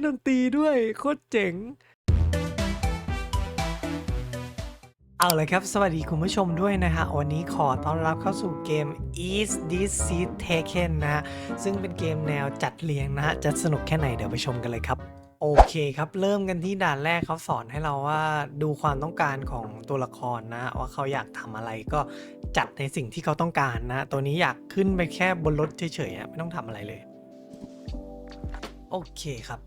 นดนตรีด้วย โคตรเจ๋ง เอาเลยครับ สวัสดีคุณผู้ชมด้วยนะฮะ วันนี้ขอต้อนรับเข้าสู่เกม Is This Seed Taken นะฮะ ซึ่งเป็นเกมแนวจัดเรียงนะฮะ จะสนุกแค่ไหนเดี๋ยวไปชมกันเลยครับโอเคครับ เริ่มกันที่ด่านแรกเขาสอนให้เราว่าดูความต้องการของตัวละครนะ ว่าเขาอยากทำอะไรก็จัดในสิ่งที่เขาต้องการนะ ตัวนี้อยากขึ้นไปแค่บนรถเฉยๆไม่ต้องทำอะไรเลย โอเคครับ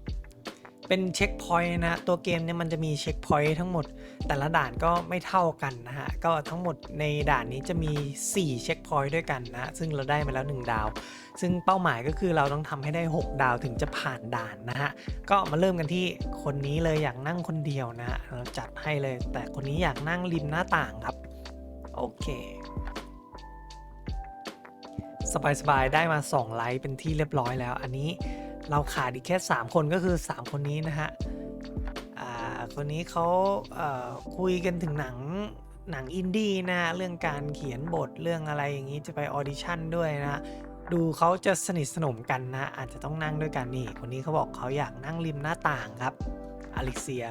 เป็นเช็คพอยต์นะตัวเกมเนี่ยมันจะมีเช็คพอยต์ทั้งหมด แต่ละด่านก็ไม่เท่ากันนะฮะ ก็ทั้งหมดในด่านนี้จะมี 4 เช็คพอยต์ด้วยกันนะ ซึ่งเราได้มาแล้ว 1 ดาว ซึ่งเป้าหมายก็คือเราต้องทำให้ได้ 6 ดาวถึงจะผ่านด่านนะฮะ ก็มาเริ่มกันที่คนนี้เลยอยากนั่งคนเดียวนะฮะเราจัดให้เลย แต่คนนี้อยากนั่งริมหน้าต่างครับ โอเค สบายๆ ได้มา 2 ไลค์เป็นที่เรียบร้อยแล้ว อันนี้เราขาดอีกแค่ 3 คนก็คือ 3 คนนี้นะฮะอ่าคนนี้เขาคุยกันถึงหนังหนังอินดี้นะเรื่องการเขียนบทเรื่องอะไรอย่างนี้จะไปออดิชั่นด้วยนะฮะดูเขาจะสนิทสนมกันนะ อาจจะต้องนั่งด้วยกันนี่ คนนี้เขาบอกเขาอยากนั่งริมหน้าต่างครับอลิเซีย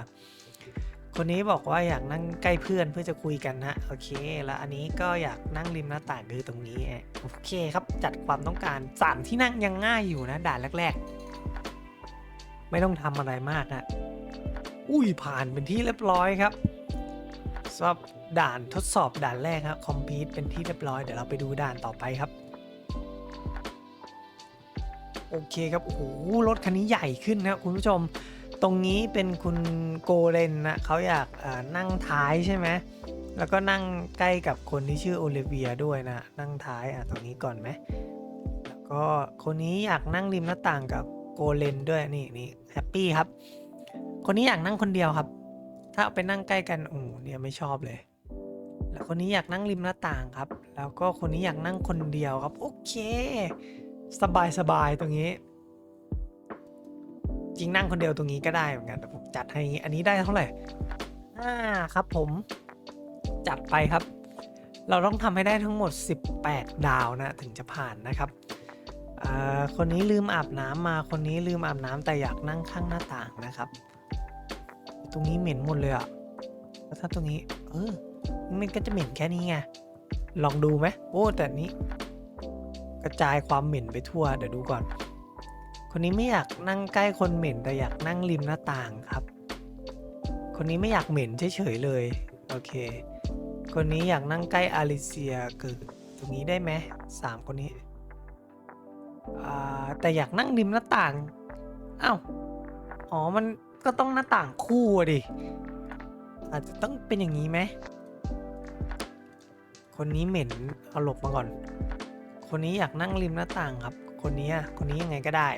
คนนี้บอกว่าอยากนั่งใกล้เพื่อนเพื่อจะคุยกันนะโอเค แล้วอันนี้ก็อยากนั่งริมหน้าต่างคือตรงนี้โอเคครับจัดความต้องการสามที่นั่งยังง่ายอยู่นะด่านแรก ๆ ไม่ต้องทำอะไรมากนะอุ้ยผ่านเป็นที่เรียบร้อยครับสำหรับด่านทดสอบด่านแรกครับคอมพิวเป็นที่เรียบร้อยเดี๋ยวเราไปดูด่านต่อไปครับโอเคครับโอ้โหรถคันนี้ใหญ่ขึ้นนะครับคุณผู้ชม ตรงนี้เป็นคุณโกเลนนะเขาอยากนั่งท้ายใช่ไหมแล้วก็นั่งใกล้กับคนที่ชื่อโอลิเวียด้วยนะ นั่งท้ายอะตรงนี้ก่อนไหมแล้วก็คนนี้อยากนั่งริมหน้าต่างกับโกเลนด้วยนี่นี่แฮปปี้ครับ คนนี้อยากนั่งคนเดียวครับ ถ้าเอาไปนั่งใกล้กันโอ้เนี่ยไม่ชอบเลย แล้วคนนี้อยากนั่งริมหน้าต่างครับ แล้วก็คนนี้อยากนั่งคนเดียวครับ โอเค สบายสบายตรงนี้ ริงนั่งคนเดียวตรงนี้ก็ได้เหมือนกันแต่ผมจัดให้อันนี้ได้เท่าไหร่อ่าครับผมจัดไปครับ เราต้องทำให้ได้ทั้งหมด 18 ดาวนะถึงจะผ่านนะครับคนนี้ลืมอาบน้ำมาคนนี้ลืมอาบน้ำแต่อยากนั่งข้างหน้าต่างนะครับ ตรงนี้เหม็นหมดเลยอะแล้วถ้าตรงนี้ เออมันก็จะเหม็นแค่นี้ไงลองดูไหมโอ้แต่นี้ กระจายความเหม็นไปทั่วเดี๋ยวดูก่อน คนนี้ไม่อยากนั่งใกล้คนเหม็นแต่อยากนั่งริมหน้าต่างครับ คนนี้ไม่อยากเหม็นเฉยๆเลย โอเค คนนี้อยากนั่งใกล้อาริเซียคือตรงนี้ได้ไหมสามคนนี้อ่าแต่อยากนั่งริมหน้าต่างอ้าวอ๋อมันก็ต้องหน้าต่างคู่อะดิ อาจจะต้องเป็นอย่างนี้ไหม คนนี้เหม็นเอาหลบมาก่อน คนนี้อยากนั่งริมหน้าต่างครับ คนนี้คนนี้ยังไงก็ได้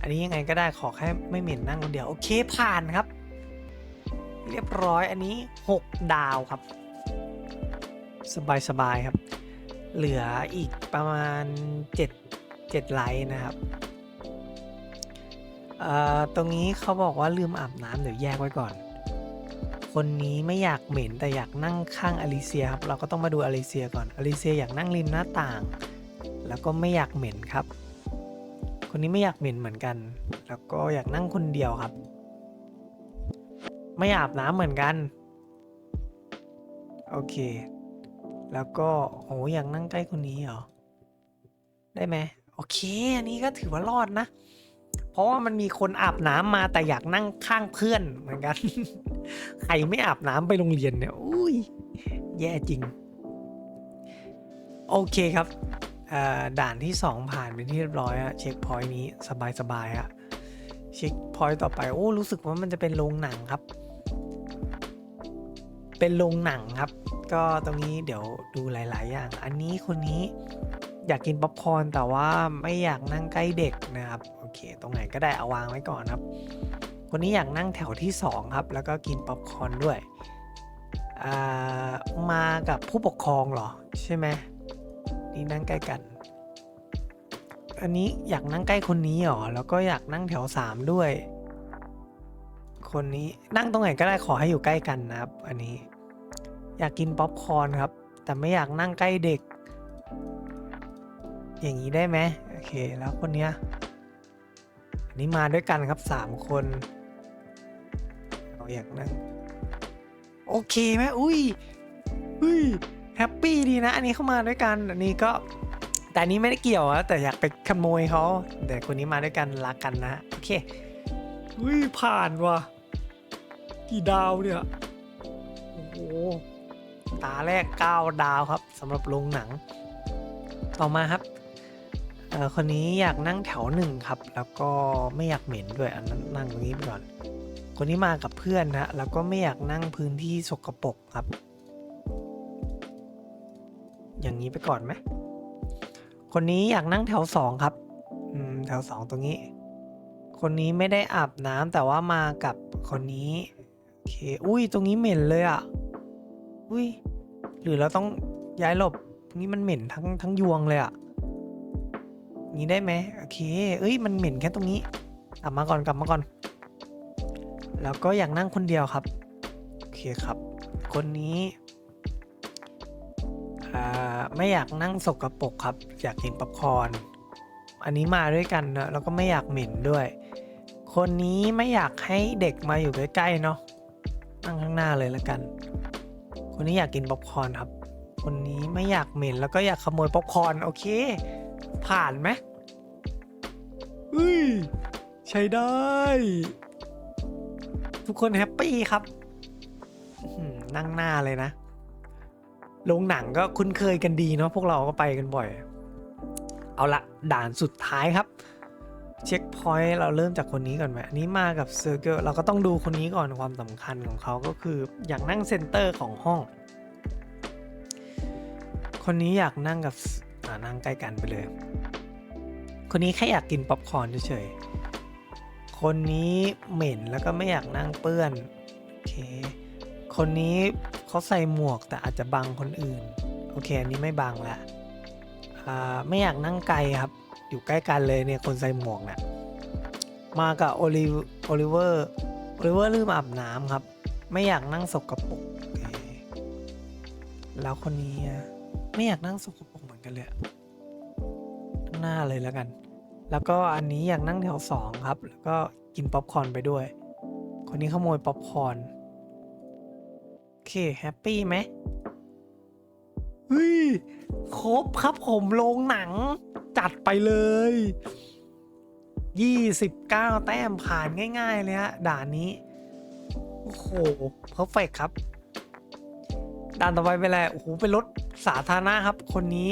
อันนี้ยังไงก็ได้ขอแค่ไม่เหม็นนั่งคนเดียวโอเคผ่านครับ เรียบร้อยอันนี้ 6 ดาวครับ สบายสบายๆครับ เหลืออีกประมาณ 7 7ไลท์นะครับตรงนี้เขาบอกว่าลืมอาบน้ำเดี๋ยวแยกไว้ก่อน คนนี้ไม่อยากเหม็นแต่อยากนั่งข้างอลิเซียครับ เราก็ต้องมาดูอลิเซียก่อนอลิเซียอยากนั่งริมหน้าต่าง แล้วก็ไม่อยากเหม็นครับ คนนี้ไม่อยากเหม็นเหมือนกัน แล้วก็อยากนั่งคนเดียวครับ ไม่อาบน้ำเหมือนกัน โอเค แล้วก็โอ้อยากนั่งใกล้คนนี้เหรอ ได้ไหมโอเค อันนี้ก็ถือว่ารอดนะ เพราะว่ามันมีคนอาบน้ำมาแต่อยากนั่งข้างเพื่อนเหมือนกัน ใครไม่อาบน้ำไปโรงเรียนเนี่ย อุ้ย แย่จริง โอเคครับ ด่านที่ 2 ผ่านเป็นที่เรียบร้อยอะเช็คพอยต์นี้สบายๆอะเช็คพอยต์ต่อไปโอ้รู้สึกว่ามันจะเป็นโรงหนังครับ เป็นโรงหนังครับ ก็ตรงนี้เดี๋ยวดูหลาย ๆ อย่าง อันนี้คนนี้อยากกินป๊อปคอร์นแต่ว่าไม่อยากนั่งใกล้เด็กนะครับโอเค ตรงไหนก็ได้เอาวางไว้ก่อนครับ คนนี้อยากนั่งแถวที่ 2 ครับ แล้วก็กินป๊อปคอร์นด้วยอ่ามากับผู้ปกครองเหรอใช่ไหม นี่นั่งใกล้กัน อันนี้อยากนั่งใกล้คนนี้หรอ แล้วก็อยากนั่งแถวสามด้วย คนนี้นั่งตรงไหนก็ได้ขอให้อยู่ใกล้กันนะครับ อันนี้ อยากกินป๊อปคอร์นครับ แต่ไม่อยากนั่งใกล้เด็ก อย่างนี้ได้ไหมโอเค แล้วคนเนี้ย อันนี้มาด้วยกันครับสามคนเราอยากนั่ง โอเคไหมอุ้ยอุ้ย แฮปปี้ดีนะ อันนี้เข้ามาด้วยกัน อันนี้ก็ แต่อันนี้ไม่ได้เกี่ยวอะแต่อยากไปขโมยเขาแต่คนนี้มาด้วยกันรักกันนะ โอเคอุ้ยผ่านว่ะ กี่ดาวเนี่ย โอ้โห ตาแรก 9 ดาวครับสำหรับโรงหนัง ต่อมาครับคนนี้อยากนั่งแถวหนึ่งครับ แล้วก็ไม่อยากเหม็นด้วยอันนั้นนั่งตรงนี้ไปก่อน คนนี้มากับเพื่อนนะแล้วก็ไม่อยากนั่งพื้นที่สกปรกครับ อย่างนี้ไปก่อนไหม คนนี้อยากนั่งแถวสองครับ อืม แถวสองตรงนี้ คนนี้ไม่ได้อาบน้ำแต่ว่ามากับคนนี้ โอเค อุ้ย ตรงนี้เหม็นเลยอะ อุ้ย หรือเราต้องย้ายหลบตรงนี้มันเหม็นทั้งทั้งยวงเลยอะอย่างนี้ได้ไหมโอเค เอ้ย มันเหม็นแค่ตรงนี้กลับมาก่อนกลับมาก่อน แล้วก็อยากนั่งคนเดียวครับ โอเคครับ คนนี้ อ่าไม่อยากนั่งสกปรกครับ อยากกินป๊อปคอร์นอันนี้มาด้วยกันนะแล้วก็ไม่อยากเหม็นด้วย คนนี้ไม่อยากให้เด็กมาอยู่ใกล้ๆเนาะนั่งข้างหน้าเลยละกัน คนนี้อยากกินป๊อปคอร์นครับ คนนี้ไม่อยากเหม็นแล้วก็อยากขโมยป๊อปคอร์นโอเค ผ่านไหมเฮ้ยใช้ได้ ทุกคนแฮปปี้ครับนั่งหน้าเลยนะ โรงหนังก็คุ้นเคยกันดีเนาะพวกเราก็ไปกันบ่อย เอาละด่านสุดท้ายครับ เช็คพอยต์เราเริ่มจากคนนี้ก่อนไหมอันนี้มากับเซอร์เคิลเราก็ต้องดูคนนี้ก่อนความสำคัญของเขาก็คืออยากนั่งเซนเตอร์ของห้อง คนนี้อยากนั่งกับอ่านั่งใกล้กันไปเลย คนนี้แค่อยากกินป๊อปคอร์นเฉยๆคนนี้เหม็นแล้วก็ไม่อยากนั่งเปื้อนโอเคคนนี้ เขาใส่หมวกแต่อาจจะบังคนอื่น โอเค อันนี้ไม่บังละไม่อยากนั่งไกลครับ อยู่ใกล้กันเลยเนี่ยคนใส่หมวกเนี่ยมากับโอลิโอลิเวอร์โอลิเวอร์ลืมอาบน้ำครับ ไม่อยากนั่งสกปรกแล้วคนนี้ไม่อยากนั่งสกปรกเหมือนกันเลยอะข้างหน้าเลยแล้วกัน แล้วก็อันนี้อยากนั่งแถวสองครับ แล้วก็กินป๊อปคอร์นไปด้วย คนนี้ขโมยป๊อปคอร์น เค แฮปปี้ไหมเฮ้ย ครบครับผมโรงหนัง จัดไปเลย 29 แต้มผ่านง่ายๆเลยฮะ ด่านนี้ โอ้โหเพอร์เฟกครับ ด่านต่อไปเป็นอะไร โอ้โห เป็นรถสาธารณะครับ คนนี้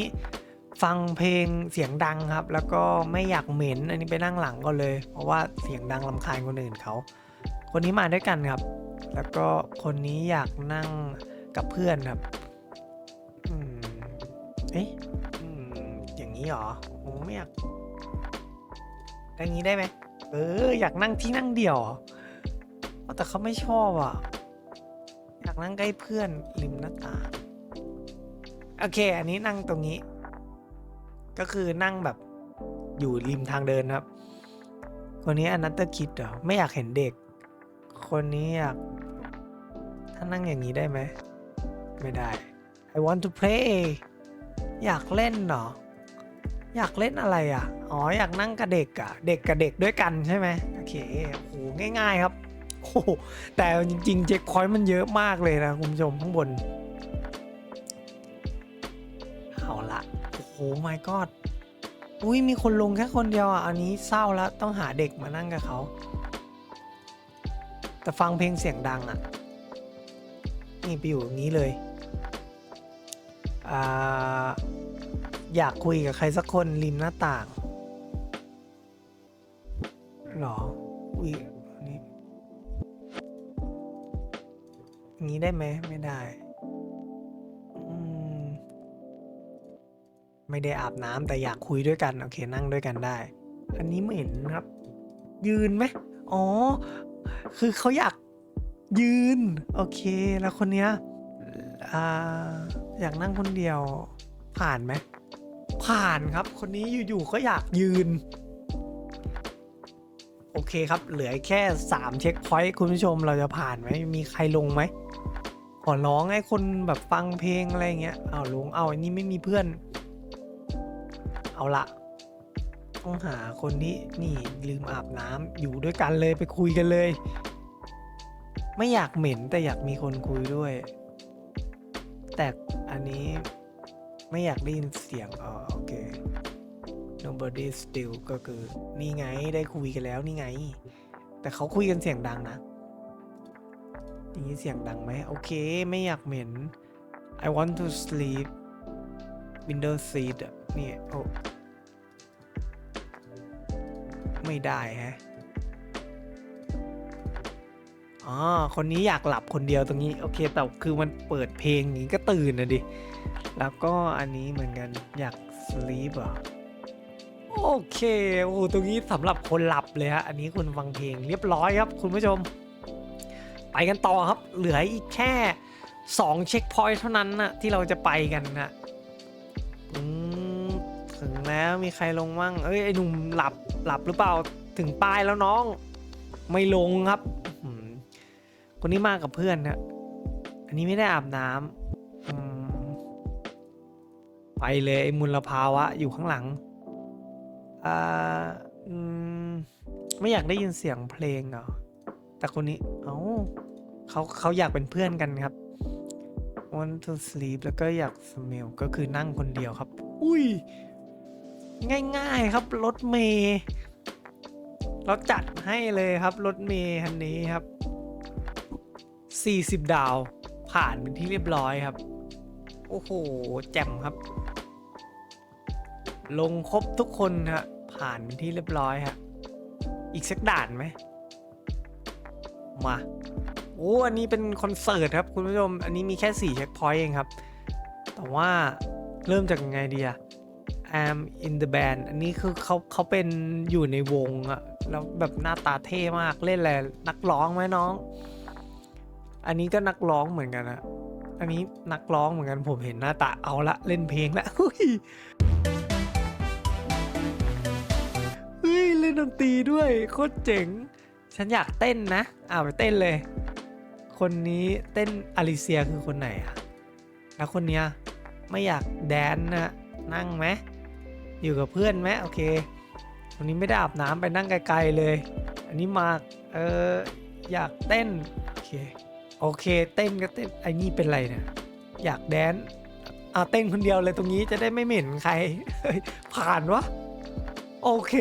ฟังเพลงเสียงดังครับ แล้วก็ไม่อยากเหม็น อันนี้ไปนั่งหลังก่อนเลย เพราะว่าเสียงดังลำคาญคนอื่นเขา คนนี้มาด้วยกันครับ แล้วก็คนนี้อยากนั่งกับเพื่อนครับ อืม เอ๊ะอย่างนี้หรอโอ้ไม่อยากอย่างนี้ได้ไหม เออ อยากนั่งที่นั่งเดี่ยวเหรอแต่เขาไม่ชอบอะ อยากนั่งใกล้เพื่อนริมหน้าต่าง โอเค อันนี้นั่งตรงนี้ ก็คือนั่งแบบอยู่ริมทางเดินครับ คนนี้อนัตเตอร์คิดเหรอ ไม่อยากเห็นเด็ก คนนี้อยากานั่งอย่างนี้ได้ไหม ไม่ได้ I want to play อยากเล่นเหรอ อยากเล่นอะไรอะ อ๋อ อยากนั่งกับเด็กอะ เด็กกับเด็กด้วยกันใช่ไหมโอเค โห ง่ายๆครับโอ้โหแต่จริงๆ เจ็คพอยต์มันเยอะมากเลยนะคุณผู้ชมข้างบน เอาละโอ้โห my god อุ้ยมีคนลงแค่คนเดียวอะ อันนี้เศร้าแล้วต้องหาเด็กมานั่งกับเขา แต่ฟังเพลงเสียงดังอะ นี่ไปอยู่อย่างนี้เลยออยากคุยกับใครสักคนริมหน้าต่างหรออุ้ยนี่งนี้ได้ไหมไม่ได้ ไม่ได้อาบน้ำแต่อยากคุยด้วยกัน โอเคนั่งด้วยกันได้ อันนี้ไม่เห็นครับ ยืนไหมอ๋อ คือเขาอยาก ยืน โอเค แล้วคนเนี้ยอ่าอยากนั่งคนเดียว ผ่านไหม ผ่านครับ คนนี้อยู่ๆก็อยากยืน โอเคครับ เหลือแค่ 3 เช็คพอยต์คุณผู้ชมเราจะผ่านไหม มีใครลงไหม ขอร้องให้คนแบบฟังเพลงอะไรเงี้ย เอาลง เอาอันนี้ไม่มีเพื่อน เอาละต้องหาคนที่นี่ลืมอาบน้ำอยู่ด้วยกันเลยไปคุยกันเลย ไม่อยากเหม็นแต่อยากมีคนคุยด้วย แต่อันนี้ไม่อยากได้ยินเสียงอ๋อโอเค nobody still ก็คือ นี่ไงได้คุยกันแล้วนี่ไง แต่เขาคุยกันเสียงดังนะอย่างนี้เสียงดังไหมโอเค ไม่อยากเหม็น I want to sleep window seat อะนี่โอ้ไม่ได้ฮะ อ๋อ คนนี้อยากหลับคนเดียวตรงนี้ โอเค แต่คือมันเปิดเพลงอย่างนี้ก็ตื่นนะดิ แล้วก็อันนี้เหมือนกันอยาก sleep เหรอโอเค โอ้ตรงนี้สำหรับคนหลับเลยฮะ อันนี้คุณฟังเพลงเรียบร้อยครับ คุณผู้ชม ไปกันต่อครับ เหลืออีกแค่ 2 เช็คพอยต์เท่านั้นนะที่เราจะไปกันนะอืมถึงแล้วมีใครลงมั่ง เอ้ย ไอหนุ่มหลับหลับหรือเปล่า ถึงป้ายแล้วน้อง ไม่ลงครับ คนนี้มากับเพื่อนนะอันนี้ไม่ได้อาบน้ำอืมไปเลยไอ้มุลภาวะอยู่ข้างหลังอ่าไม่อยากได้ยินเสียงเพลงเหรอแต่คนนี้ เอ้าเขาเขาอยากเป็นเพื่อนกันครับ want to sleep แล้วก็อยาก smell ก็คือนั่งคนเดียวครับ อุ้ย ง่ายๆครับ รถเมย์เราจัดให้เลยครับ รถเมย์คันนี้ครับ 40 ดาว ผ่านเป็นที่เรียบร้อยครับ โอ้โห แจ่มครับ ลงครบทุกคนฮะ ผ่านเป็นที่เรียบร้อยฮะ อีกสักด่านไหม มา โอ้ อันนี้เป็นคอนเสิร์ตครับ คุณผู้ชม อันนี้มีแค่ 4 เช็คพอยต์เองครับ แต่ว่าเริ่มจากยังไงดีอะ I'm in the band อันนี้คือเขาเขาเป็นอยู่ในวงอะแล้วแบบหน้าตาเท่มากเล่นอะไรนักร้องไหมน้อง อันนี้ก็นักร้องเหมือนกันอะอันนี้นักร้องเหมือนกันผมเห็นหน้าตาเอาละเล่นเพลงละเฮ้ยเล่นดนตรีด้วยโคตรเจ๋ง ฉันอยากเต้นนะอ่าไปเต้นเลย คนนี้เต้นอลิเซียคือคนไหนอะแล้วคนเนี้ยไม่อยากแดนนะนั่งไหมอยู่กับเพื่อนไหมโอเควันนี้ไม่ได้อาบน้ำไปนั่งไกลๆเลย อันนี้มาเอออยากเต้นโอเค โอเค เต้นก็เต้นไอ้นี่เป็นไรเนี่ยอยากแดนเอาเต้นคนเดียวเลยตรงนี้จะได้ไม่เหม็นใคร ผ่านวะ โอเค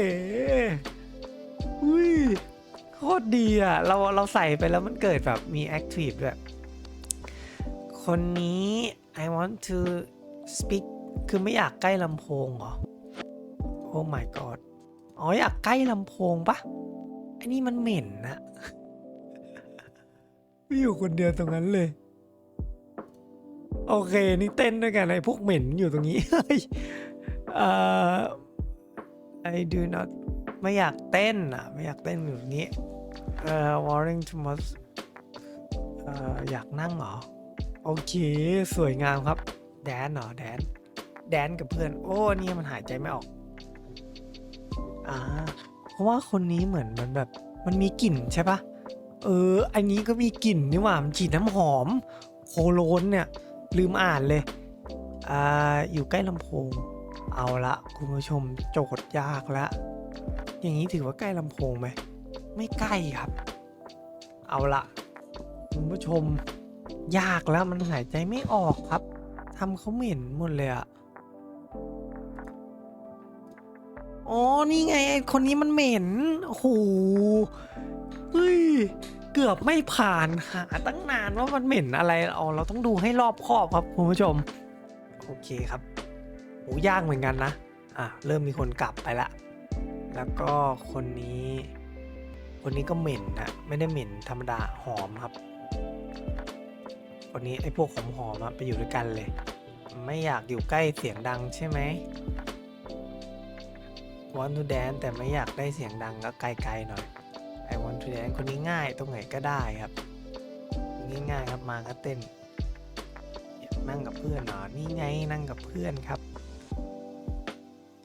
อุ้ยโคตรดีอะ เราเราใส่ไปแล้วมันเกิดแบบมี active ด้วย คนนี้ I want to speak คือไม่อยากใกล้ลำโพงเหรอ โอ้ my god อ๋ออยากใกล้ลำโพงปะไอ้นี่มันเหม็นนะ ไม่อยู่คนเดียวตรงนั้นเลย โอเค นี่เต้นด้วยกันไอ้พวกเหม็นอยู่ตรงนี้เฮ้ยเอ่อ I do not ไม่อยากเต้นอะ ไม่อยากเต้นอยู่ตรงนี้ เอ่อ warning to much เอ่อ อยากนั่งเหรอ โอเค สวยงามครับ แดนเหรอ แดน แดนกับเพื่อน โอ้ นี่มันหายใจไม่ออก อ่า เพราะว่าคนนี้เหมือนมันแบบ มันมีกลิ่นใช่ปะ เออ อันนี้ก็มีกลิ่นนี่หว่ามันฉีดน้ำหอม โคโลนเนี่ย ลืมอ่านเลย อ่า อยู่ใกล้ลำโพง เอาละคุณผู้ชมโจทย์ยากละอย่างนี้ถือว่าใกล้ลำโพงไหม ไม่ใกล้ครับ เอาละคุณผู้ชม ยากแล้วมันหายใจไม่ออกครับทำเขาเหม็นหมดเลยอะอ๋อ นี่ไงไอคนนี้มันเหม็นโอ้โห เฮ้ย เกือบไม่ผ่านหาตั้งนานว่ามันเหม็นอะไรอ๋อเราต้องดูให้รอบคอบครับคุณผู้ชม โอเคครับโอ้ยากเหมือนกันนะ อะ เริ่มมีคนกลับไปละ แล้วก็คนนี้ คนนี้ก็เหม็นนะ ไม่ได้เหม็นธรรมดาหอมครับ คนนี้ไอ้พวกหอมหอมๆอะไปอยู่ด้วยกันเลย ไม่อยากอยู่ใกล้เสียงดังใช่ไหม want to dance แต่ไม่อยากได้เสียงดังก็ไกลๆหน่อย I want to dance คนนี้ง่ายตรงไหนก็ได้ครับง่ายๆครับมาก็เต้นนั่งกับเพื่อนเหรอนี่ไงนั่งกับเพื่อนครับ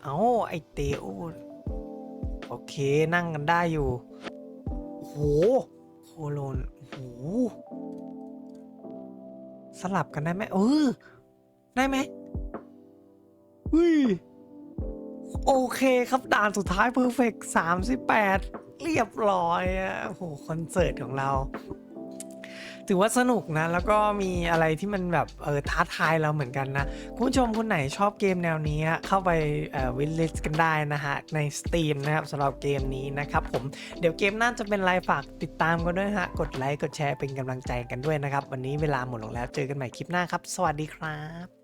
เอาไอเตโอโอเคนั่งกันได้อยู่โอ้โหโคโลนโอ้โหสลับกันได้ไหมเออได้ไหมเฮ้ยโอเคครับด่านสุดท้ายเพอร์เฟกต์38 เรียบร้อยอะโอ้โหคอนเสิร์ตของเรา ถือว่าสนุกนะ แล้วก็มีอะไรที่มันแบบเออท้าทายเราเหมือนกันนะ คุณผู้ชมคนไหนชอบเกมแนวนี้เข้าไปวิลลิสกันได้นะฮะ ใน Steam นะครับสำหรับเกมนี้นะครับผม เดี๋ยวเกมน่าจะเป็นไรฝากติดตามกันด้วยฮะ กดไลค์ กดแชร์เป็นกำลังใจกันด้วยนะครับ วันนี้เวลาหมดลงแล้วเจอกันใหม่คลิปหน้าครับ สวัสดีครับ